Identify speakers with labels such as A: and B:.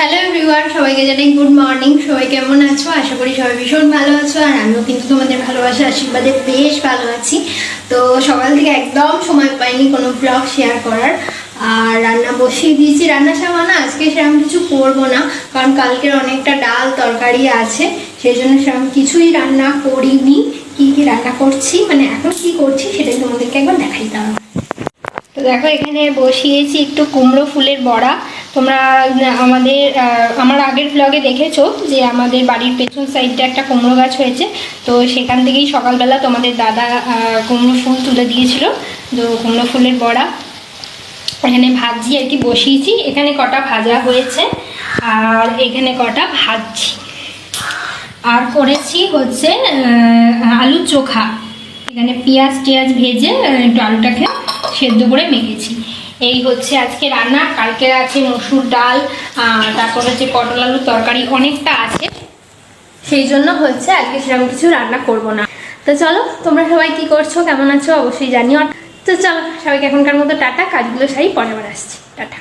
A: Hello everyone সবাইকে জানাই good morning সবাই কেমন আছো? আশা করি সবাই ভীষণ ভালো আছো, আর আমিও কিন্তু তোমাদের ভালোবাসা, আশীর্বাদে বেশ ভালো আছি। তো সকাল থেকে একদম সময় পাইনি কোনো ব্লগ শেয়ার করার, আর রান্না বসিয়ে দিয়েছি। রান্না সামা না, আজকে সেরকম কিছু করব না, কারণ কালকের অনেকটা ডাল তরকারি আছে সেই জন্য সেরকম কিছুই রান্না করিনি। কি কি রান্না করছি মানে এখন কি করছি সেটাই তোমাদেরকে একবার দেখাই তো দেখো এখানে বসিয়েছি একটু কুমড়ো ফুলের বড়া তোমরা আমাদের আমার আগের ব্লগে দেখেছ যে আমাদের বাড়ির পেছন সাইডটা একটা কুমড়ো গাছ হয়েছে। তো সেখান থেকেই সকালবেলা তোমাদের দাদা কুমড়ো ফুল তুলে দিয়েছিল। তো কুমড়ো ফুলের বড়া। এখানে ভাজি আর কি, বসিয়েছি। এখানে কটা ভাজা হয়েছে আর এখানে কটা ভাজছি। আর করেছি হচ্ছে আলু চোখা। এখানে পেঁয়াজ টিয়াজ ভেজে একটু আলুটাকে সেদ্ধ করে মেখেছি। এই হচ্ছে আজকে রান্না। কালকে আছে মসুর ডাল তারপর হচ্ছে পটল আলুর তরকারি অনেকটা আছে। সেই জন্য হচ্ছে আজকে সেরকম কিছু রান্না করব না। তো চলো, তোমরা সবাই কি করছ? কেমন আছো? অবশ্যই জানিও। তো চলো, সবাইকে এখনকার মতো টাটা। কাজগুলো সারি পরে আবার আসছি। টাটা।